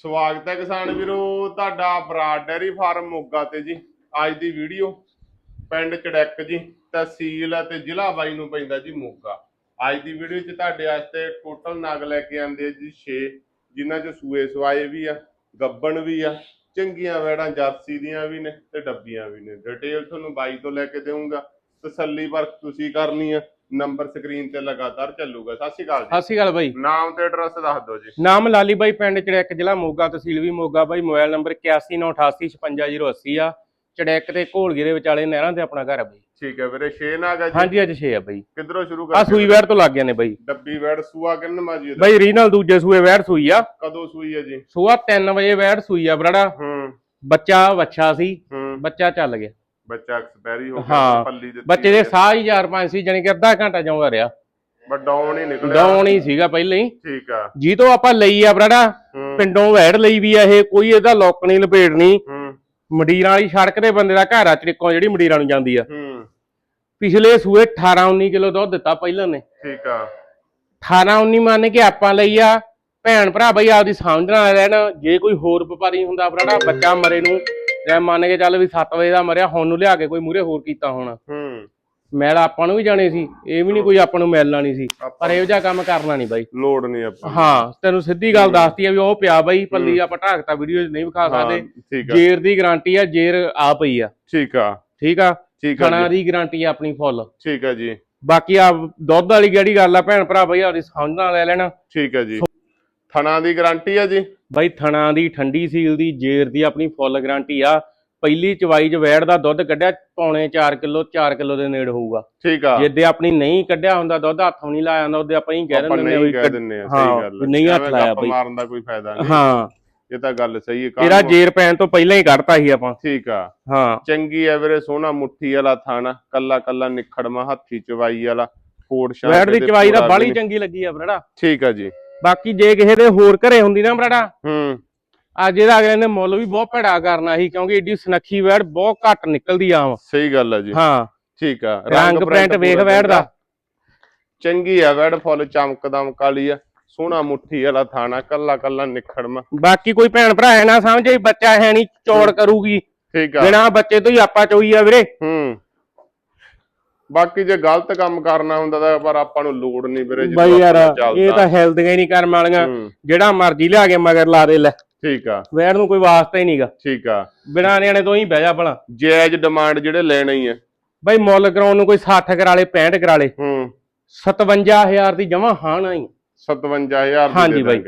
ਸਵਾਗਤ ਹੈ ਕਿਸਾਨ ਵੀਰੋ, ਤੁਹਾਡਾ ਬਰਾਡ ਡੈਰੀ ਫਾਰਮ ਮੋਗਾ ਤੇ ਜੀ। ਅੱਜ ਦੀ ਵੀਡੀਓ ਪਿੰਡ ਚੜੈਕ ਜੀ, ਤਹਿਸੀਲ ਅਤੇ ਜ਼ਿਲ੍ਹਾ ਬਾਈ ਨੂੰ ਪੈਂਦਾ ਜੀ ਮੋਗਾ। ਅੱਜ ਦੀ ਵੀਡੀਓ 'ਚ ਤੁਹਾਡੇ ਵਾਸਤੇ ਟੋਟਲ ਨਗ ਲੈ ਕੇ ਆਂਦੇ ਆ ਜੀ 6 ਜਿਨ੍ਹਾਂ 'ਚ ਸੂਏ ਸਵਾਏ ਵੀ ਆ, ਗੱਬਣ ਵੀ ਆ, ਚੰਗੀਆਂ ਵੈੜਾਂ ਜਰਸੀ ਦੀਆਂ ਵੀ ਨੇ ਤੇ ਡੱਬੀਆਂ ਵੀ ਨੇ। ਡਿਟੇਲ ਤੁਹਾਨੂੰ ਬਾਈ ਤੋਂ ਲੈ ਕੇ ਦੇਵਾਂਗਾ ਤਸੱਲੀ ਵਰਕ ਤੁਸੀਂ ਕਰਨੀ ਆ। ਨੰਬਰ ਸਕਰੀਨ ਤੇ ਲਗਾਤਾਰ ਚੱਲੂਗਾ। ਸਤਿ ਸ਼੍ਰੀ ਅਕਾਲ ਸਤਿ ਸ਼੍ਰੀ ਅਕਾਲ ਬਾਈ। ਜੀ ਨਾਮ ਤੇ ਐਡਰੈਸ ਦੱਸ ਦਿਓ ਜੀ। ਨਾਮ ਲਾਲੀ ਬਾਈ ਪਿੰਡ ਚੜੈਕ ਜ਼ਿਲ੍ਹਾ ਮੋਗਾ ਤਹਿਸੀਲ ਵੀ ਮੋਗਾ ਬਾਈ। ਮੋਬਾਈਲ ਨੰਬਰ 8198855080 ਆ। ਚੜੈਕ ਤੇ ਘੋਲਗੀ ਦੇ ਵਿਚਾਲੇ ਨਹਿਰਾਂ ਤੇ ਆਪਣਾ ਘਰ ਆ ਬਾਈ। ਠੀਕ ਹੈ ਵੀਰੇ 6 ਨਾਗ ਹੈ ਜੀ। ਹਾਂਜੀ ਅੱਜ 6 ਆ ਬਾਈ। ਕਿੱਧਰੋਂ ਸ਼ੁਰੂ ਆ ਕਰਦੇ ਸੂਈ ਵੈੜ ਤੋਂ ਲੱਗ ਗਏ ਨੇ ਬਾਈ। ਡੱਬੀ ਵੈੜ ਸੂਆ ਕਿੰਨ ਮਾਜੀ ਦਾ ਬਾਈ ਰੀਨਲ ਦੂਜੇ ਸੂਏ ਵੈੜ ਸੂਈ ਆ। ਕਦੋਂ ਸੂਈ ਹੈ ਜੀ? ਸੂਆ 3 ਵਜੇ ਵੈੜ ਸੂਈ ਆ ਬਰੜਾ। ਹੂੰ। ਬੱਚਾ ਵੱਛਾ ਸੀ। ਹੂੰ। ਬੱਚਾ ਚੱਲ ਗਿਆ। ਬੱਚਾ ਐਕਸਪਾਇਰੀ ਹੋ। ਗਿਆ ਪੱਲੀ ਦਿੱਤੀ ਬੱਚੇ ਦੇ ਸਾਹ ਹੀ 4-5 ਸੀ ਜਾਨੀ ਕਿ ਅੱਧਾ ਘੰਟਾ ਜਾਉਂਦਾ ਰਿਹਾ। ਬਟ ਡਾਊਨ ਹੀ ਨਿਕਲਿਆ। ਡਾਉਣ ਹੀ ਸੀਗਾ ਪਹਿਲਾਂ ਹੀ। ਠੀਕ ਆ। ਜੀ ਤੋਂ ਆਪਾਂ ਲਈ ਆ ਬਰੜਾ ਪਿੰਡੋਂ ਵੈੜ ਲਈ ਵੀ ਆ ਇਹ ਕੋਈ ਇਹਦਾ ਲੋਕ ਨਹੀਂ ਲਪੇੜਨੀ ਹੂੰ। ਮੰਡੀਰਾਂ ਵਾਲੀ ਸੜਕ ਤੇ ਬੰਦੇ ਦਾ ਘਰ ਆ ਚੜਿੱਕੋਂ ਜਿਹੜੀ ਮੰਡੀਰਾਂ ਨੂੰ ਜਾਂਦੀ ਆ। ਪਿਛਲੇ ਸੂਏ 18 19 ਕਿਲੋ ਦੁੱਧ ਦਿੱਤਾ ਪਹਿਲਾਂ ਨੇ। ਠੀਕ ਆ। 18 19 ਮੰਨ ਕੇ ਆਪਾਂ ਲਈ ਆ। ਭੈਣ ਭਰਾ ਬਈ ਆਪਦੀ ਸਮਝ ਨਾਲ ਰਹਿਣ ਜੇ ਕੋਈ ਹੋਰ ਵਪਾਰੀ ਹੁੰਦਾ ਆਪਣਾ ਬੱਚਾ ਮਰੇ ਨੂੰ ਜਾਂ ਮੰਨ ਕੇ ਚੱਲ ਵੀ 7 ਵਜੇ ਦਾ ਮਰਿਆ ਹੁਣ ਨੂੰ ਲਿਆ ਕੇ ਕੋਈ ਮੂਰੇ ਹੋਰ ਕੀਤਾ ਹੋਣਾ। ਹੂੰ। ਮੈਲ ਆਪਾਂ ਨੂੰ ਵੀ ਜਾਣੇ ਸੀ ਇਹ ਵੀ ਨਹੀਂ ਕੋਈ ਆਪਾਂ ਨੂੰ ਮਿਲਣਾ ਨਹੀਂ ਸੀ ਪਰ ਇਹੋ ਜਿਹਾ ਕੰਮ ਕਰਨਾ ਨਹੀਂ ਬਾਈ। ਲੋਡ ਨਹੀਂ ਆਪਾਂ ਹਾਂ ਤੈਨੂੰ ਸਿੱਧੀ ਗੱਲ ਦੱਸਤੀ ਆ ਵੀ ਉਹ ਪਿਆ ਬਾਈ ਪੱਲੀ ਆਪਾਂ ਢਾਕਤਾ ਵੀਡੀਓ 'ਚ ਨਹੀਂ ਵਿਖਾ ਸਕਦੇ। ਜੇਰ ਦੀ ਗਾਰੰਟੀ ਆ ਜੇਰ ਆ ਪਈ ਆ। ਠੀਕ ਆ। ਠੀਕ ਆ? ਠੀਕ ਆ ਖਾਣਾ ਦੀ ਗਾਰੰਟੀ ਆ ਆਪਣੀ ਫੁੱਲ। ਠੀਕ ਆ ਜੀ। ਬਾਕੀ ਆ ਦੁੱਧ ਵਾਲੀ ਜਿਹੜੀ ਗੱਲ ਆ ਭੈਣ ਭਰਾ ਬਈ ਆਪਦੀ ਸਮਝ ਨਾਲ ਲੈ ਲੈਣਾ। ਠੀਕ ਆ ਜੀ। ਥਣਾ ਦੀ ਗਾਰੰਟੀ ਆ ਜੀ? ਬਈ ਥਣਾ ਦੀ ਠੰਡੀ ਸੀਲ ਦੀ ਜੇਰ ਦੀ ਆਪਣੀ ਫੁੱਲ ਗਾਰੰਟੀ ਆ। ਪਹਿਲੀ ਚਵਾਈ ਚ ਵੈੜ ਦਾ ਦੁੱਧ ਕੱਢਿਆ ਪੌਣੇ 4 ਕਿਲੋ 4 ਕਿਲੋ ਦੇ ਨੇੜ ਹੋਊਗਾ। ਠੀਕ ਆ। ਜਿੱਦੇ ਆਪਣੀ ਨਹੀਂ ਕੱਢਿਆ ਹੁੰਦਾ ਦੁੱਧ ਹੱਥੋਂ ਨਹੀਂ ਲਾਇਆ ਹੁੰਦਾ ਉਹਦੇ ਆਪਾਂ ਹੀ ਕਹਿ ਦਿੰਦੇ ਵੀ ਕਹਿ ਕੱਢ- ਦਿੰਨੇ ਆ ਸਹੀ ਗੱਲ ਨਹੀਂ ਹੱਥ ਲਾਇਆ ਬਈ। ਮਾਰਨ ਦਾ ਕੋਈ ਫਾਇਦਾ ਨਹੀਂ। ਹਾਂ। ਇਹ ਤਾਂ ਗੱਲ ਸਹੀ ਹੈ ਤੇਰਾ ਜੇਰ ਪੈਣ ਤੋਂ ਪਹਿਲਾਂ ਹੀ ਕੱਢਤਾ ਸੀ ਆਪਾਂ। ਠੀਕ ਆ। ਹਾਂ। ਚੰਗੀ ਐ ਵੀਰੇ ਸੋਹਣਾ ਮੁੱਠੀ ਵਾਲਾ ਥਾਣਾ ਕੱਲਾ ਕੱਲਾ ਨਿਖੜਮਾ ਹੱਥੀ ਚਵਾਈ ਵਾਲਾ ਫੋੜ ਸ਼ਾਂ ਵੈੜ ਦੀ ਚਵਾਈ ਦਾ ਬਾਲੀ ਚੰਗੀ ਲੱਗੀ ਆ ਬਰੜਾ ਠੀਕ ਆ ਜੀ। ਬਾਕੀ ਜੇ ਕਿਸੇ ਦੇ ਹੋਰ ਘਰੇ ਹੁੰਦੀ ਨਾ ਬਰੜਾ ਹੂੰ। ਅੱਜ ਇਹਦਾ ਅਗਲੇ ਨੇ ਮੁੱਲ ਵੀ ਬਹੁਤ ਭੜਾ ਕਰਨਾ ਸੀ ਕਿਉਂਕਿ ਏਡੀ ਸੁਨੱਖੀ ਵੈੜ ਬਹੁਤ ਘੱਟ ਨਿਕਲਦੀ ਆ ਸਹੀ ਗੱਲ ਆ ਜੀ। ਹਾਂ। ਠੀਕ ਆ। ਰੰਗ ਪ੍ਰਿੰਟ ਵੇਖ ਵੈੜ ਦਾ। ਚੰਗੀ। ਆ ਵੈੜ ਫੁੱਲ ਚਮਕਦਮ ਕਾਲੀ ਆ। ਸੋਹਣਾ ਮੁੱਠੀ ਵਾਲਾ ਥਾਣਾ ਕੱਲਾ ਕੱਲਾ ਨਿਖੜਮਾ ਬਾਕੀ ਕੋਈ ਭੈਣ ਭਰਾ ਐ ਨਾ ਸਮਝੇ ਬੱਚਾ ਹੈ ਨਹੀਂ ਚੌੜ ਕਰੂਗੀ। ਠੀਕ ਆ। ਬਿਨਾ ਬੱਚੇ ਤੋਂ ਹੀ ਆਪਾਂ ਚੋਈ ਆ ਵੀਰੇ। ਹੂੰ। ਬਾਕੀ ਜੇ ਗਲਤ ਕੰਮ ਕਰਨਾ ਹੁੰਦਾ ਤਾਂ ਪਰ ਆਪਾਂ ਨੂੰ ਲੋੜ ਨਹੀਂ ਵੀਰੇ ਜਦੋਂ ਬਾਈ ਯਾਰ ਆਪਣਾ ਚੱਲਦਾ। ਇਹ ਤਾਂ ਹੈਲਦੀਆਂ ਹੀ ਨਹੀਂ ਕਰਮ ਵਾਲੀਆਂ। ਹੂੰ, ਜਿਹੜਾ ਮਰਜ਼ੀ ਲਿਆ ਕੇ ਮਗਰ ਲਾ ਦੇ ਲੈ। ਠੀਕ ਆ। ਵੈੜ ਨੂੰ ਕੋਈ ਵਾਸਤਾ ਹੀ ਨਹੀਂਗਾ। ਠੀਕ ਆ। ਬਿਨਾ ਨਿਆਣੇ ਤੋਂ ਹੀ ਬਹਿ ਜਾ ਭਲਾ। ਜਾਇਜ਼ ਡਿਮਾਂਡ ਜਿਹੜੇ ਲੈਣੇ ਹੀ ਆ। ਬਾਈ ਮੁੱਲ ਕਰਾਉਣ ਨੂੰ ਕੋਈ 60 ਕਰਾਲੇ 65 ਕਰਾਲੇ। ਹੂੰ। 57000 ਦੀ ਜਮਾ ਹਾਣਾ ਹੀ 57000 ਦੀ ਹਾਂਜੀ ਦੇ ਬਾਈ।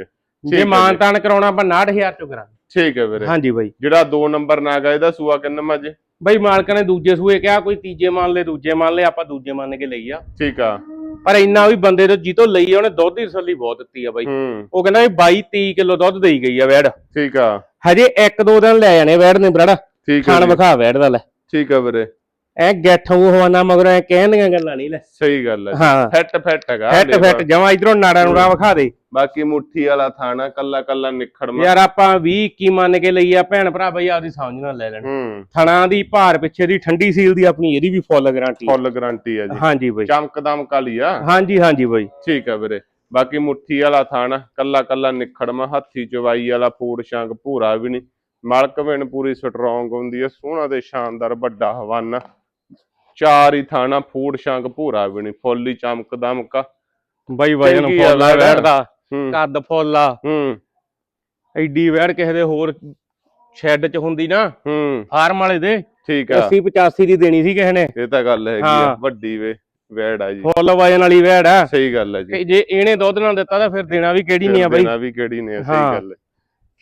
ਜੇ ਹੈ ਮਾਨ ਤਾਨ ਕਰਾਉਣਾ ਆਪਾਂ 69000 ਚੋਂ ਕਰਾਂਗੇ। ਠੀਕ ਹੈ ਵੀਰੇ। ਹਾਂਜੀ ਬਾਈ। ਜਿਹੜਾ 2 ਨੰਬਰ ਨਾਗਾ ਇਹਦਾ ਸੂਆ ਕਿੰਨਾ ਮੱਝ? ਬਾਈ ਮਾਲਕ ਨੇ ਦੂਜੇ ਸੂਏ ਕਿਹਾ ਕੋਈ ਤੀਜੇ ਮੰਨ ਲੈ ਦੂਜੇ ਮੰਨ ਲੈ ਆਪਾਂ ਦੂਜੇ ਮੰਨ ਕੇ ਲਈ ਆ। ਠੀਕ ਆ। ਪਰ ਇੰਨਾ ਵੀ ਬੰਦੇ ਤੋਂ ਜਿੱਤੋਂ ਲਈ ਆ ਉਹਨੇ ਦੁੱਧ ਦੀ ਤਸੱਲੀ ਬਹੁਤ ਦਿੱਤੀ ਆ ਬਾਈ। ਉਹ ਕਹਿੰਦਾ ਵੀ 22 23 ਕਿਲੋ ਦੁੱਧ ਦੇਈ ਗਈ ਆ ਵੈੜ। ਠੀਕ ਆ। ਹਜੇ ਇੱਕ ਦੋ ਦਿਨ ਲੈ ਜਾਣੇ ਵੈੜ ਨੇ। ਬੜਾ ਠੀਕ ਆ ਖਾਣ ਵਿਖਾ ਵੈੜ ਦਾ ਲੈ। ਠੀਕ ਆ ਵੀਰੇ। ਐ ਗੱਠ ਉਹ ਹਵਾਨਾ ਮਗਰ ਐ ਕਹਿਣ ਦੀਆਂ ਗੱਲਾਂ ਨਹੀਂ ਲੈ। ਸਹੀ ਗੱਲ ਹੈ ਹਾਂ। ਫੈਟ ਫੈਟ ਹੈਗਾ ਫੈਟ। ਫੈਟ ਜਮਾ ਇਧਰੋਂ ਨਾੜਾ ਨੂੜਾ ਵਿਖਾ ਦੇ। ਬਾਕੀ ਮੁੱਠੀ ਵਾਲਾ ਥਾਣਾ ਕੱਲਾ ਕੱਲਾ ਨਿਖੜਮਾ ਯਾਰ ਆਪਾਂ 20 21 ਮੰਨ ਕੇ ਲਈ ਆ ਭੈਣ ਭਰਾ ਬਈ ਆਪਦੀ ਸਮਝ ਨਾਲ ਲੈ ਲੈਣ। ਹੂੰ। ਥਣਾ ਦੀ ਭਾਰ ਪਿੱਛੇ ਦੀ ਠੰਡੀ ਸੀਲ ਦੀ ਆਪਣੀ ਇਹਦੀ ਵੀ ਫੁੱਲ ਗਾਰੰਟੀ। ਫੁੱਲ ਗਾਰੰਟੀ ਆ ਜੀ। ਹਾਂਜੀ ਬਈ। ਚਮਕਦਮ ਕਾਲੀ ਆ। ਹਾਂਜੀ ਹਾਂਜੀ ਬਈ। ਠੀਕ ਆ ਵੀਰੇ। ਬਾਕੀ ਮੁੱਠੀ ਵਾਲਾ ਥਾਣਾ ਕੱਲਾ ਕੱਲਾ ਨਿਖੜਮਾ ਹੱਥੀ ਚਵਾਈ ਵਾਲਾ ਫੂੜ ਸ਼ੰਗ ਭੂਰਾ ਵੀ ਨਹੀਂ। ਮਲਕ ਵੇਣ ਪੂਰੀ ਸਟਰੋਂਗ ਹੁੰਦੀ ਹੈ ਸੋਹਣਾ ਤੇ ਸ਼ਾਨਦਾਰ ਵੱਡਾ ਹਵਾਨਾ। ਚਾਰ ਹੀ ਥਾਣਾ ਫੂੜ ਸ਼ੰਗ ਭੂਰਾ ਵੀ ਨਹੀਂ ਫੁੱਲ ਹੀ ਚਮਕਦਮ ਕਾ ਬਈ ਵਜਨ ਆ ਫੁੱਲ ਆ ਵੈੜ। ਵੈੜ ਦਾ ਹੂੰ। ਕੱਦ ਫੁੱਲ ਆ। ਹੂੰ। ਐਡੀ ਵੈੜ ਕਿਸੇ ਦੇ ਹੋਰ ਸ਼ੈੱਡ 'ਚ ਹੁੰਦੀ ਨਾ ਹੂੰ। ਫਾਰਮ ਵਾਲੇ ਦੇ ਠੀਕ ਆ। 80 85 ਦੀ ਦੇਣੀ ਸੀ ਕਿਸੇ ਨੇ। ਇਹ ਤਾਂ ਗੱਲ ਹੈਗੀ ਆ। ਵੱਡੀ ਵੇ ਵੈੜ ਆ ਜੀ। ਫੁੱਲ ਵਜਨ ਵਾਲੀ ਵੈੜ ਆ। ਸਹੀ ਗੱਲ ਹੈ ਜੀ। ਜੇ ਇਹਨੇ ਦੁੱਧ ਨਾ ਦਿੱਤਾ ਤਾਂ ਫਿਰ ਦੇਣਾ ਵੀ ਕਿਹੜੀ ਨਹੀਂ ਆ ਬਈ। ਦੇਣਾ ਵੀ ਕਿਹੜੀ ਨੇ ਸਹੀ। ਗੱਲ ਹੈ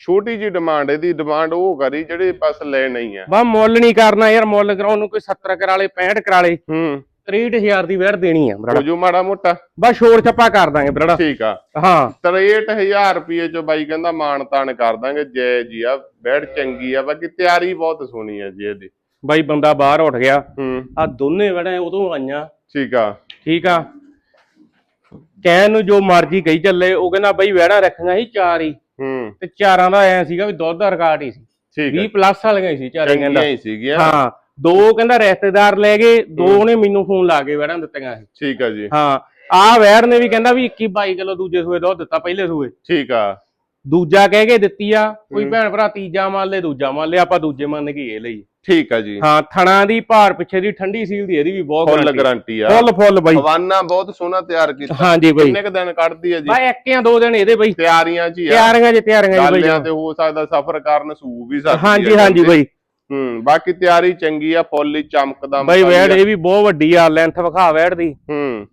ਛੋਟੀ ਜੀ ਡਿਮਾਂਡ ਇਹਦੀ ਡਿਮਾਂਡ ਉਹ ਕਰੀ ਜਿਹੜੇ ਬਸ ਲੈ ਨਹੀਂ ਆ। ਬਾ ਮੁੱਲ ਨਹੀਂ ਕਰਨਾ ਯਾਰ ਮੁੱਲ ਕਰਾਉਣ ਨੂੰ ਕੋਈ 70 ਕਰਾਲੇ 65 ਕਰਾਲੇ ਹੂੰ। 63000 ਦੀ ਵੈੜ ਦੇਣੀ ਆ ਬਰੜਾ। ਜੋ ਮਾੜਾ ਮੋਟਾ। ਬਸ ਸ਼ੋਰ ਛੱਪਾ ਕਰ ਦਾਂਗੇ ਬਰੜਾ। ਠੀਕ ਆ। ਹਾਂ। 63000 ਰੁਪਏ ਚ ਬਾਈ ਕਹਿੰਦਾ ਮਾਣ ਤਾਣ ਕਰ ਦਾਂਗੇ ਜੈ ਜੀ ਆ ਬੈੜ ਚੰਗੀ ਆ ਬਾਕੀ ਤਿਆਰੀ ਬਹੁਤ ਸੋਹਣੀ ਆ ਜੀ ਇਹਦੀ। ਬਾਈ ਬੰਦਾ ਬਾਹਰ ਉੱਠ ਗਿਆ। ਹੂੰ। ਆ ਦੋਨੇ ਵੜਾਂ ਉਦੋਂ ਆਈਆਂ। ਠੀਕ ਆ। ਠੀਕ ਆ। ਕਹਿਣ ਨੂੰ ਜੋ ਮਰਜ਼ੀ ਕਹੀ ਚੱਲੇ ਉਹ ਕਹਿੰਦਾ ਬਈ ਵੈੜਾਂ ਰੱਖੀਆਂ ਸੀ ਚਾਰ ਹੀ। ਹੂੰ। ਤੇ ਚਾਰਾਂ ਦਾ ਐ ਸੀਗਾ ਵੀ ਦੁੱਧ ਦਾ ਰਿਕਾਰਡ ਹੀ ਸੀ। ਠੀਕ 20 ਆ ਪਲੱਸ ਵਾਲੀਆਂ ਹੀ ਸੀ ਚਾਰੇ ਕਹਿੰਦਾ। ਚੰਗੀਆਂ ਹੀ ਸੀਗੀਆਂ। ਹਾਂ ਦੋ ਕਹਿੰਦਾ ਰਿਸ਼ਤੇਦਾਰ ਲੈ ਗਏ ਦੋ ਉਹਨੇ ਮੈਨੂੰ ਫੋਨ ਲਾ ਕੇ ਵੈੜਾਂ ਦਿੱਤੀਆਂ ਸੀ। ਠੀਕ ਆ ਜੀ। ਹਾਂ ਆ ਵੈੜ ਨੇ ਵੀ ਕਹਿੰਦਾ ਵੀ 21 22 ਕਿਲੋ ਦੂਜੇ ਸੂਏ ਦੁੱਧ ਦਿੱਤਾ ਪਹਿਲੇ ਸੂਏ। ਠੀਕ ਆ। ਦੂਜਾ ਕਹਿ ਕੇ ਦਿੱਤੀ ਆ ਕੋਈ। ਭੈਣ ਭਰਾ ਤੀਜਾ ਮੰਨ ਲੇ ਦੂਜਾ ਮੰਨ ਲਿਆ ਆਪਾਂ ਦੂਜੇ ਮੰਨ ਕੇ ਇਹ ਲਈ। ਠੀਕ ਆ ਜੀ। ਹਾਂ ਥਣਾ ਦੀ ਭਾਰ ਪਿੱਛੇ ਦੀ ਠੰਡੀ ਸੀਲ ਦੀ ਇਹਦੀ ਵੀ ਬਹੁਤ ਫੁੱਲ। ਗਾਰੰਟੀ ਆ। ਫੁੱਲ ਫੁੱਲ ਬਾਈ। ਹਵਾਨਾ ਬਹੁਤ ਸੋਹਣਾ ਤਿਆਰ ਕੀਤਾ। ਹਾਂਜੀ ਬਾਈ। ਕਿੰਨੇ ਕ ਦਿਨ ਕੱਢਦੀ ਆ ਜੀ? ਬਾਈ ਇੱਕ ਜਾਂ ਦੋ ਦਿਨ ਇਹਦੇ ਬਾਈ। ਤਿਆਰੀਆਂ ਹੀ ਆ। ਤਿਆਰੀਆਂ ਜੇ ਤਿਆਰੀਆਂ ਜੀ ਬਾਈ। ਗਾਲਿਆਂ ਤੇ ਹੋ ਸਕਦਾ ਸਫਰ ਕਾਰਨ ਸੂ ਵੀ ਸਕਦੀ ਹਾਂਜੀ ਹਾਂਜੀ ਬਾਈ। ਹੂੰ ਬਾਕੀ ਤਿਆਰੀ ਚੰਗੀ ਆ ਫੁੱਲ ਹੀ ਚਮਕਦਾ ਬਾਈ ਵੈੜ। ਇਹ ਵੀ ਬਹੁਤ ਵੱਡੀ ਆ ਲੈਂਥ ਵਿਖਾ ਵੈੜ ਦੀ। ਹੂੰ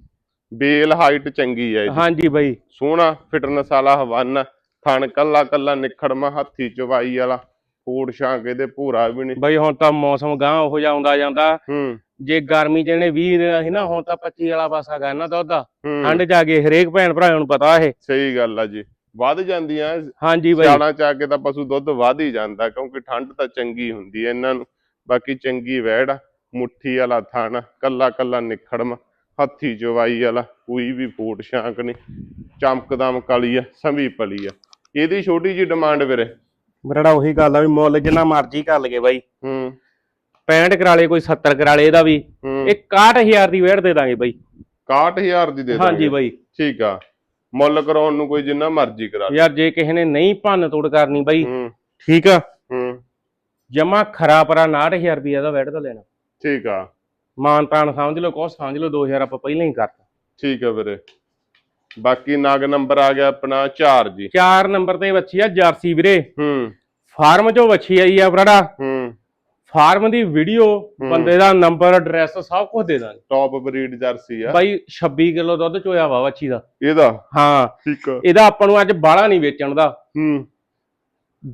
ਬੇਲ ਹਾਈਟ ਚੰਗੀ ਆ ਇਹਦੀ। ਹਾਂਜੀ ਬਾਈ। ਸੋਹਣਾ ਫਿਟਨੈਸ ਵਾਲਾ ਹਵਾਨਾ। ਥਣ ਕੱਲਾ ਕੱਲਾ ਨਿਖੜਮਾ ਹੱਥੀ ਚਵਾਈ ਵਾਲਾ। ਫੂਡ ਛਾਂਕ ਇਹਦੇ ਭੂਰਾ ਵੀ ਨਹੀਂ ਬਾਈ ਹੁਣ ਤਾਂ ਮੌਸਮ ਗਾਂ ਉਹੋ ਆਉਂਦਾ ਜਾਂਦਾ। ਹੂੰ। ਜੇ ਗਰਮੀ ਚ ਇਹਨੇ 20 ਦੇਣਾ ਸੀ ਨਾ ਹੁਣ ਤਾਂ 25 ਵਾਲਾ ਪਾਸਾ ਗਾ ਇਹਨਾਂ ਦੁੱਧ ਦਾ ਹੂੰ। ਠੰਡ ਚ ਆ ਕੇ ਹਰੇਕ ਭੈਣ ਭਰਾਵਾਂ ਨੂੰ ਪਤਾ ਇਹ। ਸਹੀ ਗੱਲ ਆ ਜੀ। ਵੱਧ ਜਾਂਦੀਆਂ ਹਾਂਜੀ ਬਾਈ। ਸਿਆਲਾਂ ਚ ਆ ਕੇ ਤਾਂ ਪਸ਼ੂ ਦੁੱਧ ਵੱਧ ਹੀ ਜਾਂਦਾ ਕਿਉਂਕਿ ਠੰਡ ਤਾਂ ਚੰਗੀ ਹੁੰਦੀ ਹੈ ਇਹਨਾਂ ਨੂੰ। ਬਾਕੀ ਚੰਗੀ ਵਹਿੜ ਆ ਮੁੱਠੀ ਵਾਲਾ ਥਣ ਕੱਲਾ ਕੱਲਾ ਨਿਖੜਮ ਹੱਥੀ ਚਵਾਈ ਵਾਲਾ ਕੋਈ ਵੀ ਫੂਟ ਛਾਂਕ ਨਹੀਂ ਚਮਕਦਮ ਕਾਲੀ ਆ ਸੰਭੀ ਪਲੀ ਆ। ਇਹਦੀ ਛੋਟੀ ਜੀ ਡਿਮਾਂਡ ਵੀਰੇ। ਮੇਰਾ ਉਹੀ ਗੱਲ ਆ ਵੀ ਮੁੱਲ ਜਿੰਨਾ ਮਰਜ਼ੀ ਕਰ ਲਗੇ ਬਾਈ। ਹੂੰ। 65 ਕਰਾ ਲੇ ਕੋਈ 70 ਕਰਾ ਲੇ ਇਹਦਾ ਵੀ। ਇਹ 61000 ਦੀ ਵੇੜ ਦੇ ਦਾਂਗੇ ਬਾਈ। 61000 ਦੀ ਦੇ ਹਾਂਜੀ ਦਾਂਗੇ ਬਾਈ। ਠੀਕ ਆ। ਮੁੱਲ ਕਰਾਉਣ ਨੂੰ ਕੋਈ ਜਿੰਨਾ ਮਰਜ਼ੀ ਕਰਾ ਯਾਰ ਜੇ ਕਿਸੇ ਨੇ ਨਹੀਂ ਭੰਨ ਤੋੜ ਕਰਨੀ ਬਾਈ ਹੂੰ। ਠੀਕ ਆ? ਹੂੰ। ਜਮਾ ਖਰਾ ਪਰਾ 69000 ਰੁਪਏ ਦਾ ਵੇੜ ਦਾ ਲੈਣਾ। ਠੀਕ ਆ। ਮਾਨ ਤਾਨ ਸਮਝ ਲਓ ਕੋ ਸਮਝ ਲਓ 2000 ਆਪਾਂ ਪਹਿਲਾਂ ਹੀ ਕਰਤਾ। ਠੀਕ ਆ ਵੀਰੇ। ਬਾਕੀ ਨਗ ਨੰਬਰ ਆ ਗਿਆ ਆਪਣਾ 4 ਜੀ। 4 ਨੰਬਰ ਤੇ ਵੱਛੀ ਆ ਜਰਸੀ ਵੀਰੇ। ਹੂੰ। ਫਾਰਮ ਚੋਂ ਵੱਛੀ ਆਈ ਆ ਬਰਾੜਾ। ਹੂੰ। ਫਾਰਮ ਦੀ ਵੀਡੀਓ ਬੰਦੇ ਦਾ ਨੰਬਰ ਐਡਰੈਸ ਸਭ ਕੁਝ ਦੇ ਦਾਂਗੇ। ਟੌਪ ਬਰੀਡ ਜਰਸੀ ਆ। ਬਾਈ 26 ਕਿਲੋ ਦੁੱਧ ਚੋਇਆ ਵਾ ਵੱਛੀ ਦਾ। ਇਹਦਾ? ਹਾਂ। ਠੀਕ ਆ। ਇਹਦਾ ਆਪਾਂ ਨੂੰ ਅੱਜ ਬਾਹਲਾ ਨਹੀਂ ਵੇਚਣ ਦਾ। ਹੂੰ।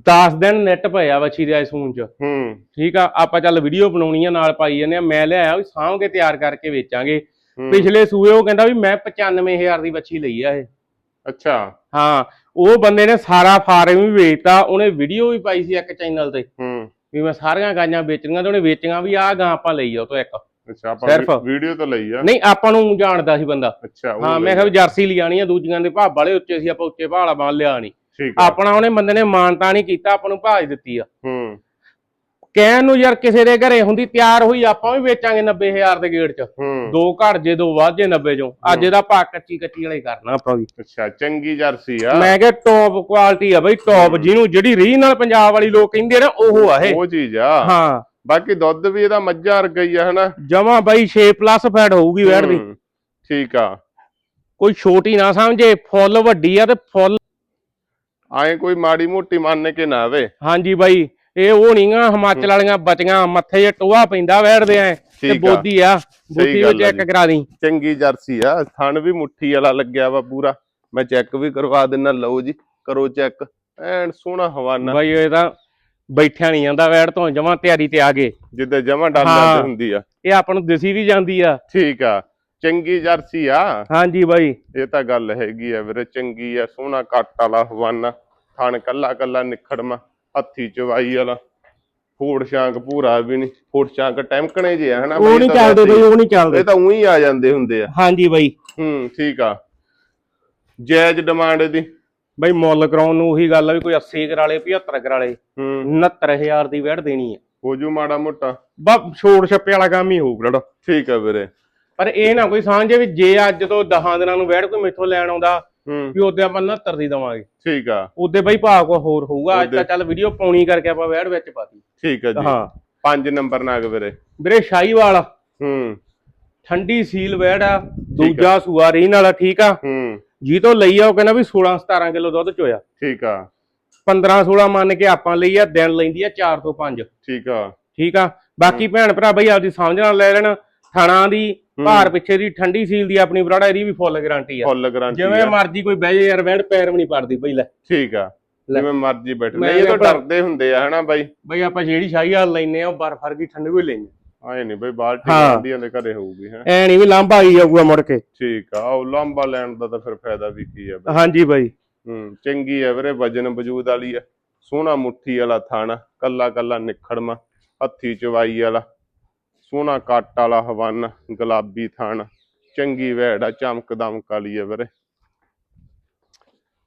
10 ਦਿਨ ਨੈਟ ਪਏ ਆ ਵੱਛੀ ਦੇ ਸੂਨ ਚ। ਹੂੰ। ਠੀਕ ਆ ਆਪਾਂ ਚੱਲ ਵੀਡੀਓ ਬਣਾਉਣੀ ਆ ਨਾਲ ਪਾਈ ਜਾਂਦੇ ਆ। ਮੈਂ ਲਿਆਇਆ ਵੀ ਸਾਂਭ ਕੇ ਤਿਆਰ ਕਰਕੇ ਵੇਚਾਂਗੇ। ਪਿਛਲੇ ਸੂਏ ਉਹ ਕਹਿੰਦਾ ਵੀ ਮੈਂ 95000 ਦੀ ਵੱਛੀ ਲਈ ਆ ਇਹ। ਅੱਛਾ। ਹਾਂ ਉਹ ਬੰਦੇ ਨੇ ਸਾਰਾ ਫਾਰਮ ਵੀ ਵੇਚਤਾ ਉਹਨੇ ਵੀਡੀਓ ਵੀ ਪਾਈ ਸੀ ਇੱਕ ਚੈਨਲ ਤੇ। ਹੂੰ। ਵੀ ਮੈਂ ਸਾਰੀਆਂ ਗਾਈਆਂ ਵੇਚਣੀਆਂ ਤੇ ਉਹਨੇ ਵੇਚੀਆਂ ਵੀ ਆ ਗਾਂ ਆਪਾਂ ਲਈ ਆ ਉਹ ਤੋਂ ਇੱਕ। ਅੱਛਾ ਆਪਾਂ। ਵੀਡੀਓ ਤਾਂ ਲਈ ਆ। ਨਹੀਂ ਆਪਾਂ ਨੂੰ ਜਾਣਦਾ ਸੀ ਬੰਦਾ। ਅੱਛਾ ਹਾਂ ਮੈਂ ਕਿਹਾ ਵੀ ਜਰਸੀ ਲਿਆਣੀ ਆ ਦੂਜੀਆਂ ਦੇ ਭਾਅ ਵਾਲੇ ਉੱਚੇ ਸੀ ਆਪਾਂ ਉੱਚੇ ਭਾਅ ਵਾਲਾ ਮਾਲ ਲਿਆ ਨਹੀਂ। ਆਪਣਾ ਉਹਨੇ ਬੰਦੇ ਨੇ ਮਾਨਤਾ ਨਹੀਂ ਕੀਤਾ ਆਪਾਂ ਨੂੰ ਭਾਜ ਦਿੱਤੀ ਆ। ਹੂੰ। ਕਹਿਣ ਨੂੰ ਯਾਰ ਕਿਸੇ ਦੇ ਘਰੇ ਹੁੰਦੀ ਤਿਆਰ ਹੋਈ ਆਪਾਂ ਵੀ ਵੇਚਾਂਗੇ 90000 ਦੇ ਗੇੜ ਚ। ਦੋ ਘੜ ਜੇ ਦੋ ਵੱਧ ਜੇ 90 ਚੋਂ। ਅੱਜ ਇਹਦਾ ਭਾਅ ਕੱਚੀ ਕੱਚੀ ਵਾਲੇ ਕਰਨਾ ਆਪਾਂ ਵੀ। ਅੱਛਾ ਚੰਗੀ ਜਰਸੀ ਆ। ਮੈਂ ਕਿਹਾ ਟੌਪ ਕੁਆਲਿਟੀ ਆ ਬਈ ਟੌਪ ਜਿਹਨੂੰ ਜਿਹੜੀ ਰੀਜਨਲ ਨਾਲ ਪੰਜਾਬ ਵਾਲੀ ਲੋਕ ਕਹਿੰਦੇ ਨਾ ਉਹ ਆ ਇਹ। ਉਹ ਚੀਜ਼ ਆ। ਹਾਂ। ਬਾਕੀ ਦੁੱਧ ਵੀ ਇਹਦਾ ਮੱਝਾਂ ਵਰਗਾ ਹੀ ਆ ਹਨਾ? ਜਮਾ ਬਾਈ 6 ਪਲੱਸ ਫੈਟ ਹੋਊਗੀ ਵੈੜ ਦੀ। ਠੀਕ ਆ। ਕੋਈ ਛੋਟੀ ਨਾ ਸਮਝੇ ਫੁੱਲ ਵੱਡੀ ਆ ਤੇ ਫੁੱਲ ਐਂ ਕੋਈ ਮਾੜੀ ਮੋਟੀ ਮੰਨ ਕੇ ਨਾ ਆਵੇ। ਹਾਂਜੀ ਬਾਈ ਇਹ ਉਹ ਨਹੀਂਗਾ ਹਿਮਾਚਲ ਵਾਲੀਆਂ ਬਚੀਆਂ ਮੱਥੇ 'ਚ ਟੋਆ ਪੈਂਦਾ ਵੈੜਦੇ ਐ ਤੇ ਬੋਦੀ ਆ ਬੋਦੀ ਆ ਚੈੱਕ। ਕਰਾ ਦੀ। ਚੰਗੀ ਜਰਸੀ ਆ ਥਣ ਵੀ ਮੁੱਠੀ ਵਾਲਾ ਲੱਗਿਆ ਵਾ ਪੂਰਾ। ਮੈਂ ਚੈੱਕ ਵੀ ਕਰਵਾ ਦਿੰਨਾ ਲਓ ਜੀ ਕਰੋ ਚੈੱਕ ਐਨ ਸੋਹਣਾ ਹਵਾਨਾ। ਬਾਈ ਇਹ ਤਾਂ ਬੈਠਿਆ ਨਹੀਂ ਜਾਂਦਾ ਵੈੜ ਤੋਂ ਜਮਾ ਤਿਆਰੀ ਤੇ ਆ ਗਏ। ਜਿੱਦੇ ਜਮਾ ਡਾਲ ਹਾਂ। ਹੁੰਦੀ ਆ। ਇਹ ਆਪਾਂ ਨੂੰ ਦਿਸੀ ਵੀ ਜਾਂਦੀ ਆ। ਠੀਕ ਆ ਚੰਗੀ ਜਰਸੀ ਆ। ਹਾਂਜੀ ਬਾਈ। ਇਹ ਤਾਂ ਗੱਲ ਹੈਗੀ ਆ ਵੀਰੇ ਚੰਗੀ ਆ ਸੋਹਣਾ ਕੱਟ ਵਾਲਾ ਹਵਾਨਾ। ਥਣ ਕੱਲਾ ਕੱਲਾ ਨਿਖੜਮਾ। ਹੱਥੀ ਚਵਾਈ ਵਾਲਾ। ਫੂੜ ਸ਼ਾਂਕ ਪੂਰਾ ਵੀ ਨਹੀਂ ਫੂੜ ਸ਼ਾਂਕ ਟੈਂਕਣੇ ਜੇ ਆ ਹਨਾ ਉਹ ਨਹੀਂ ਚੱਲਦੇ ਬਾਈ ਉਹ ਨਹੀਂ ਚੱਲਦੇ। ਇਹ ਤਾਂ ਉਹੀ ਆ ਜਾਂਦੇ ਹੁੰਦੇ ਆ। ਹਾਂਜੀ ਬਾਈ। ਹੂੰ ਠੀਕ ਆ। ਜਾਇਜ਼ ਡਿਮਾਂਡ ਇਹਦੀ। ਬਾਈ ਮੁੱਲ ਕਰਾਉਣ ਨੂੰ ਉਹੀ ਗੱਲ ਆ ਵੀ ਕੋਈ 80 ਕਰਾਲੇ 75 ਕਰਾਲੇ ਹੂੰ। 69000 ਦੀ ਵੈੜ ਦੇਣੀ ਆ। ਹੋ ਜੂ ਮਾੜਾ ਮੋਟਾ। ਬਸ ਛੋੜ ਛੱਪੇ ਵਾਲਾ ਕੰਮ ਹੀ ਹੋਊ ਬੜਾ ਠੀਕ ਆ ਵੀਰੇ। ਪਰ ਇਹ ਨਾ ਕੋਈ ਸਾਂਝੇ ਵੀ ਜੇ ਅੱਜ ਤੋਂ 10 ਦਿਨਾਂ ਨੂੰ ਵੈੜ ਕੋਈ ਮੈਥੋਂ ਲੈਣ ਆਉਂਦਾ ਵੀ ਉਹਦੇ ਆਪਾਂ 69 ਦੀ ਦਵਾਂਗੇ। ਠੀਕ ਆ। ਉਹਦੇ ਬਾਈ ਭਾਅ ਕੋ ਹੋਰ ਹੋਊਗਾ ਅੱਜ ਤਾਂ ਚੱਲ ਵੀਡੀਓ ਪਾਉਣੀ ਕਰਕੇ ਆਪਾਂ ਵੈੜ ਵਿੱਚ ਪਾਤੀ। ਠੀਕ ਆ ਜੀ। ਹਾਂ। ਪੰਜ ਨੰਬਰ ਨਾਗ ਵੀਰੇ। ਵੀਰੇ ਸ਼ਾਹੀਵਾਲ। ਹੂੰ। ਠੰਡੀ ਸੀਲ ਵੈੜ ਆ ਦੂਜਾ ਸੂਆ ਰੀਨ ਵਾਲਾ ਠੀਕ ਆ। ਹੂੰ। ਜੀ ਤੋਂ ਲਈ ਆ ਉਹ ਕਹਿੰਦਾ ਵੀ 16 17 ਕਿਲੋ ਦੁੱਧ ਚੋਇਆ। ਠੀਕ ਆ। 15 16 ਮੰਨ ਕੇ ਆਪਾਂ ਲਈ ਆ ਦਿਨ ਲੈਂਦੀ ਆ 4 ਤੋਂ 5 ਠੀਕ ਆ। ਠੀਕ ਆ। ਬਾਕੀ ਭੈਣ ਭਰਾ ਬਈ ਆਪਦੀ ਸਮਝ ਨਾਲ ਲੈ ਲੈਣ ਥਣਾ ਦੀ ਭਾਰ ਪਿੱਛੇ ਦੀ ਠੰਡੀ ਸੀਲ ਦੀ ਆਪਣੀ ਬਰਾੜਾ ਇਹਦੀ ਵੀ ਫੁੱਲ ਗਾਰੰਟੀ ਆ। ਫੁੱਲ ਗਾਰੰਟੀ ਜਿਵੇਂ ਮਰਜ਼ੀ ਕੋਈ ਬਹਿ ਜੇ ਯਾਰ ਵੈੜ ਪੈਰ ਵੀ ਨਹੀਂ ਪੜਦੀ ਬਈ ਲੈ। ਠੀਕ ਆ। ਲੈ। ਜਿਵੇਂ ਮਰਜ਼ੀ ਬੈਠ। ਨਹੀਂ ਇਹ ਤਾਂ ਡਰਦੇ ਹੁੰਦੇ ਆ ਹਨਾ ਬਾਈ? ਬਈ ਆਪਾਂ ਜਿਹੜੀ ਸ਼ਾਹੀਵਾਲ ਲੈਨੇ ਆ ਉਹ ਬਰਫ ਵਰਗੀ ਠੰਡੀ ਕੋਈ ਲੈਨੇ ਆਏ ਨਹੀਂ ਬਈ ਬਾਲਟੀ ਹਾਂ। ਆਂਡੀਆਂ ਦੇ ਘਰੇ ਹੋਊਗੀ ਹੈ ਐ ਨਹੀਂ ਵੀ ਲਾਂਭਾ ਆਈ ਜਾਊਗਾ ਮੁੜ ਕੇ। ਠੀਕ ਆ ਉਹ ਲੰਬਾ ਲੈਣ ਦਾ ਤਾਂ ਫਿਰ ਫਾਇਦਾ ਵੀ ਕੀ ਆ। ਹਾਂਜੀ ਬਾਈ। ਹੂੰ ਚੰਗੀ ਆ ਵੀਰੇ ਵਜਨ ਵਜੂਦ ਵਾਲੀ ਆ। ਸੋਹਣਾ ਮੁੱਠੀ ਵਾਲਾ ਥਣ ਕੱਲਾ ਕੱਲਾ ਨਿਖੜਮਾ ਹੱਥੀ ਚਵਾਈ ਵਾਲਾ। ਸੋਹਣਾ ਕੱਟ ਵਾਲਾ ਹਵਨ ਗੁਲਾਬੀ ਥਣ ਚੰਗੀ ਵੈੜ ਆ ਚਮਕ ਦਮਕ ਵਾਲੀ ਆ ਵੀਰੇ।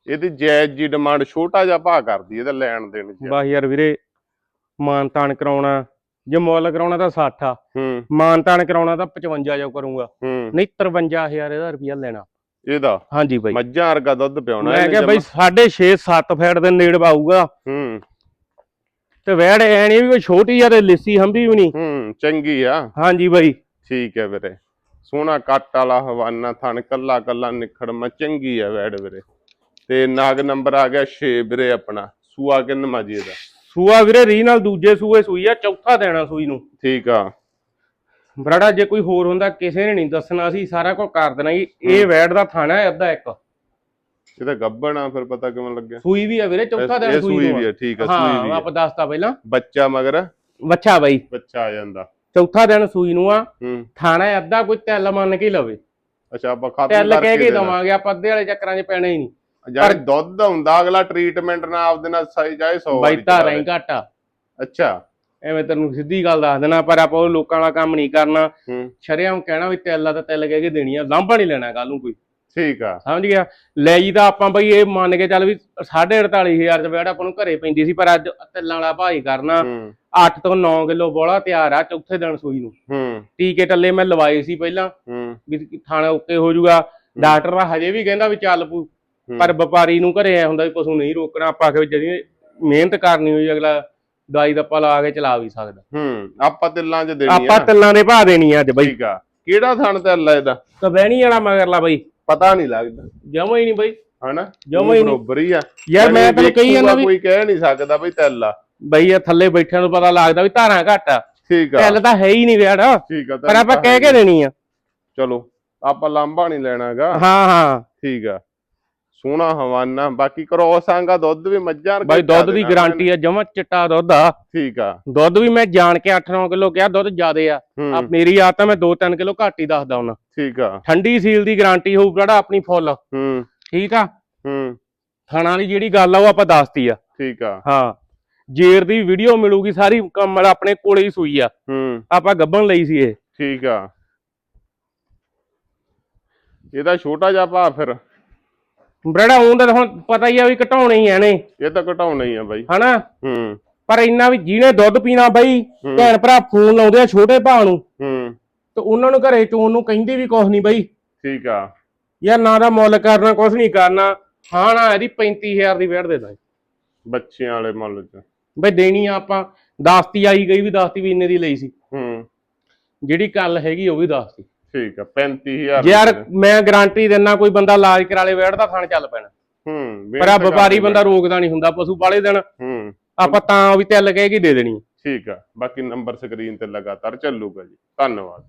ਇਹਦੀ ਜਾਇਜ਼ ਜੀ ਡਿਮਾਂਡ ਛੋਟਾ ਜਿਹਾ ਭਾਅ ਕਰਦੀ ਇਹਦਾ ਲੈਣ ਦੇਣ ਚ। ਬਸ ਯਾਰ ਵੀਰੇ ਮਾਨ ਤਾਨ ਕਰਾਉਣਾ ਜੇ ਮੁੱਲ ਕਰਾਉਣਾ ਤਾਂ 60 ਆ। ਹੂੰ। ਮਾਨ ਤਾਨ ਕਰਾਉਣਾ ਤਾਂ 55 ਜੋ ਕਰੂੰਗਾ। ਨਹੀਂ 53000 ਇਹਦਾ ਰੁਪਿਆ ਲੈਣਾ। ਇਹਦਾ? ਹਾਂਜੀ ਬਾਈ। ਮੱਝਾਂ ਵਰਗਾ ਦੁੱਧ ਪਿਆਉਣਾ ਮੈਂ ਕਿਹਾ ਬਾਈ ਜਮਾਂ। 6.5 7 ਫੈਟ ਦੇ ਨੇੜ ਪਾਊਗਾ ਹੂੰ। ਤੇ ਵੈੜ ਐ ਨਹੀਂ ਵੀ ਕੋਈ ਛੋਟੀ ਆ ਤੇ ਲਿੱਸੀ ਹੰਬੀ ਵੀ ਨਹੀਂ। ਹੂੰ ਚੰਗੀ ਆ। ਹਾਂਜੀ ਬਾਈ। ਠੀਕ ਹੈ ਵੀਰੇ। ਸੋਹਣਾ ਕੱਟ ਵਾਲਾ ਹਵਾਨਾ ਥਣ ਕੱਲਾ ਕੱਲਾ ਨਿਖੜਮਾ ਚੰਗੀ ਆ ਵੈੜ ਵੀਰੇ। ਤੇ ਨਾਗ ਨੰਬਰ ਆ ਗਿਆ 6 ਵੀਰੇ ਆਪਣਾ ਸੂਆ ਕਿੰਨ ਮਾਜੀ ਇਹਦਾ? ਸੂਆ ਵੀਰੇ ਰੀ ਨਾਲ ਦੂਜੇ ਸੂਏ ਸੂਈ ਆ ਚੌਥਾ ਦੇਣਾ ਸੂਈ ਨੂੰ। ਠੀਕ ਆ। ਬਰਾੜਾ ਜੇ ਕੋਈ ਹੋਰ ਹੁੰਦਾ ਕਿਸੇ ਨੇ ਨਹੀਂ ਦੱਸਣਾ ਸੀ ਸਾਰਾ ਕੁਝ ਕਰ ਦੇਣਾ ਸੀ ਇਹ ਵੈੜ ਦਾ ਥਾਣਾ ਹੈ ਅੱਧਾ ਇੱਕ। ਇਹਦਾ ਗੱਬਣ ਆ ਫਿਰ ਪਤਾ ਕਿਵੇਂ ਲੱਗਿਆ? ਸੂਈ ਵੀ ਆ ਵੀਰੇ ਚੌਥਾ ਇਹ ਦਿਨ ਸੂਈ ਵੀ ਆ। ਠੀਕ ਆ ਸੂਈ ਹਾਂ ਵੀ ਆ। ਆਪਾਂ ਦੱਸਤਾ ਪਹਿਲਾਂ। ਬੱਚਾ ਮਗਰ? ਬੱਚਾ ਬਾਈ। ਬੱਚਾ ਆ ਜਾਂਦਾ। ਚੌਥਾ ਦਿਨ ਸੂਈ ਨੂੰ ਆ। ਹੂੰ। ਥਾਣਾ ਹੈ ਅੱਧਾ ਕੋਈ ਤਿੱਲ ਮੰਨ ਕੇ ਹੀ ਲਵੇ। ਅੱਛਾ ਆਪਾਂ ਖਤਮ ਤਿੱਲ ਕਹਿ ਕਰਕੇ ਕੇ ਦੇਣਾ। ਦਵਾਂਗੇ ਆਪਾਂ ਅੱਧੇ ਵਾਲੇ ਚੱਕਰਾਂ 'ਚ ਪੈਣਾ ਹੀ ਨਹੀਂ। ਯਾਰ ਦੁੱਧ ਹੁੰਦਾ ਅਗਲਾ ਟ੍ਰੀਟਮੈਂਟ ਨਾਲ ਆਪਦੇ ਨਾਲ ਸਹੀ ਜਾਏ 100 ਬਾਈ ਧਾਰਾਂ ਹੀ ਘੱਟ। ਆ ਅੱਛਾ। ਐਵੇਂ ਤੈਨੂੰ ਸਿੱਧੀ ਗੱਲ ਦੱਸ ਦੇਣਾ ਪਰ ਆਪਾਂ ਉਹ ਲੋਕਾਂ ਵਾਲਾ ਕੰਮ ਨਹੀਂ ਕਰਨਾ। ਹੂੰ। ਸ਼ਰਿਆਮ ਕਹਿਣਾ ਵੀ ਤਿੱਲ ਆ ਤਾਂ ਤਿੱਲ ਕਹਿ ਕੇ ਦੇਣੀ ਆ ਲਾਂਭਾ ਨਹੀਂ ਲੈਣਾ ਕੱਲ ਨੂੰ ਕੋਈ। ਠੀਕ ਆ। ਸਮਝ ਗਿਆ? ਲੈ ਜੀ ਤਾਂ ਆਪਾਂ ਬਈ ਇਹ ਮੰਨ ਕੇ ਚੱਲ ਵੀ 48500 ਚ ਬੈੜ ਆਪਾਂ ਨੂੰ ਘਰੇ ਪੈਂਦੀ ਸੀ ਪਰ ਅੱਜ ਤਿੱਲਾਂ ਵਾਲਾ ਭਾਈ ਕਰਨਾ। ਹੂੰ। 8 ਤੋਂ 9 ਕਿਲੋ ਬੋਲਾ ਤਿਆਰ ਆ ਚੌਥੇ ਦਿਨ ਸੂਈ ਨੂੰ। ਹੂੰ। ਟੀਕੇ ਟੱਲੇ ਮੈਂ ਲਵਾਏ ਸੀ ਪਹਿਲਾਂ। ਹੂੰ। ਵੀ ਥਾਣਾ ਓਕੇ ਹੋ ਜਾਊਗਾ ਡਾਕਟਰ ਦਾ ਹਜੇ ਵੀ ਕਹਿੰਦਾ ਵੀ ਚੱਲ ਪੂ। ਪਰ ਵਪਾਰੀ ਨੂੰ ਘਰੇ ਐ ਹੁੰਦਾ ਵੀ ਪਸ਼ੂ ਨਹੀਂ ਰੋਕਣਾ ਆਪਾਂ ਕਿ ਜਿਹੜੀ ਮਿਹਨਤ ਕਰਨੀ ਹੋਈ ਅਗਲਾ ਦਵਾਈ ਦੱਪਾ ਲਾ ਕੇ ਚਲਾ ਵੀ ਸਕਦਾ। ਹੂੰ ਆਪਾਂ ਤਿੱਲਾਂ 'ਚ ਦੇਣੀ ਆਪਾਂ ਆ ਤਿੱਲਾਂ ਦੇ ਭਾਅ ਦੇਣੀ ਆ ਅੱਜ ਬਈ। ਠੀਕ ਆ। ਕਿਹੜਾ ਥਣ ਤਿੱਲ ਆ ਇਹਦਾ? ਕਬੈਣੀ ਵਾਲਾ ਮਗਰਲਾ ਬਈ। ਪਤਾ ਨਹੀਂ ਲੱਗਦਾ। ਜਮਾ ਹੀ ਨਹੀਂ ਬਈ। ਹਨਾ? ਜਮਾਂ ਹੀ। ਬਰੋਬਰ ਹੀ ਆ। ਯਾਰ ਮੈਂ ਤੈਨੂੰ ਕਹੀ ਜਾਂਦਾ ਵੀ ਕੋਈ ਕਹਿ ਨਹੀਂ ਸਕਦਾ ਬਈ ਤਿੱਲ ਆ। ਬਈ ਇਹ ਥੱਲੇ ਬੈਠਿਆਂ ਨੂੰ ਪਤਾ ਲੱਗਦਾ ਵੀ ਧਾਰਾਂ ਘੱਟ ਆ। ਠੀਕ ਆ। ਤਿੱਲ ਤਾਂ ਹੈ ਹੀ ਨਹੀਂ ਵਿਆੜ। ਠੀਕ ਆ ਪਰ ਆਪਾਂ ਕਹਿ ਕੇ ਦੇਣੀ ਆ। ਚਲੋ ਆਪਾਂ ਲਾਂਭਾ ਨਹੀਂ ਲੈਣਾਗਾ। ਹਾਂ ਹਾਂ। ਠੀਕ ਆ। ਸੋਹਣਾ ਹਵਾਨਾ ਬਾਕੀ ਕਰੋਸਾਂਗਾ ਦੁੱਧ ਵੀ ਮੱਝਾਂ ਬਾਈ ਦੁੱਧ ਦੀ ਗਾਰੰਟੀ ਆ ਜਮਾ ਚਿੱਟਾ ਦੁੱਧ ਆ। ਠੀਕ ਆ। ਦੁੱਧ ਵੀ ਮੈਂ ਜਾਣ ਕੇ 8-9 ਕਿਲੋ ਕਿਹਾ ਦੁੱਧ ਜ਼ਿਆਦੇ ਆ। ਆ ਮੇਰੀ ਆਦਤ ਆ ਮੈਂ 2-3 ਕਿਲੋ ਘੱਟ ਹੀ ਦੱਸਦਾ ਹੁਣ। ਠੀਕ ਆ। ਠੰਡੀ ਸੀਲ ਦੀ ਗਾਰੰਟੀ ਹੋਊ ਜਿਹੜਾ ਆਪਣੀ ਫੁੱਲ। ਹੂੰ। ਠੀਕ ਆ? ਹੂੰ। ਥਾਣਾ ਦੀ ਜਿਹੜੀ ਗੱਲ ਆ ਉਹ ਆਪਾਂ ਦੱਸਤੀ ਆ। ਠੀਕ ਆ। ਹਾਂ। ਜੇਰ ਦੀ ਵੀਡੀਓ ਮਿਲੂਗੀ ਸਾਰੀ ਕਮਲ ਆਪਣੇ ਕੋਲੇ ਹੀ ਸੂਈ ਆ। ਹੂੰ। ਆਪਾਂ ਗੱਬਣ ਲਈ ਸੀ ਇਹ। ਠੀਕ ਆ। ਇਹਦਾ ਛੋਟਾ ਜਿਹਾ ਭਾ ਫਿਰ। ਬਰੜਾ ਹੁੰਦਾ ਤਾਂ ਹੁਣ ਪਤਾ ਹੀ ਆ ਵੀ ਘਟਾਉਣੇ ਹੀ ਨੇ ਇਹ ਤਾਂ ਘਟਾਉਣਾ ਹੀ ਆ ਬਾਈ। ਹਨਾ? ਹੂੰ। ਪਰ ਇੰਨਾ ਵੀ ਜਿਹਨੇ ਦੁੱਧ ਪੀਣਾ ਬਈ। ਭੈਣ ਭਰਾ ਫੋਨ ਲਾਉਂਦੇ ਆ ਛੋਟੇ ਭਾ ਨੂੰ। ਹੂੰ। ਤੇ ਉਹਨਾਂ ਨੂੰ ਘਰੇ ਚੋਣ ਨੂੰ ਕਹਿੰਦੇ ਵੀ ਕੁਝ ਨਹੀਂ ਬਈ। ਠੀਕ ਆ। ਯਾਰ ਨਾ ਦਾ ਮੁੱਲ ਕਰਨਾ ਕੁਝ ਨਹੀਂ ਕਰਨਾ। ਹਾਂ ਨਾ ਇਹਦੀ 35000 ਦੀ ਵੇੜ ਦੇ ਦਾਂ ਬੱਚਿਆਂ ਵਾਲੇ ਮੁੱਲ ਚ। ਬਈ ਦੇਣੀ ਆ ਆਪਾਂ। ਦਸਤੀ ਆਈ ਗਈ ਵੀ ਦਸਤੀ ਵੀ ਇੰਨੇ ਦੀ ਲਈ ਸੀ। ਹੂੰ। ਜਿਹੜੀ ਗੱਲ ਹੈਗੀ ਉਹ ਵੀ ਦੱਸਤੀ ਠੀਕ ਆ 35000 ਜੇ ਯਾਰ ਮੈਂ ਗਾਰੰਟੀ ਦਿੰਨਾ ਕੋਈ ਬੰਦਾ ਇਲਾਜ ਕਰਾ ਲੇ ਵੇੜ ਦਾ ਥਣ ਚੱਲ ਪੈਣਾ। ਹੂੰ ਪਰ ਆ ਵਪਾਰੀ ਬੰਦਾ ਰੋਕਦਾ ਨਹੀਂ ਹੁੰਦਾ ਪਸ਼ੂ ਪਾਲੇ ਦਿਨ ਹੂੰ। ਆਪਾਂ ਤਾਂ ਵੀ ਤਿੱਲ ਕਹਿ ਕੇ ਦੇ ਦੇਣੀ। ਠੀਕ ਆ ਬਾਕੀ ਨੰਬਰ ਸਕਰੀਨ ਤੇ ਲਗਾਤਾਰ ਚੱਲੂਗਾ ਜੀ। ਧੰਨਵਾਦ।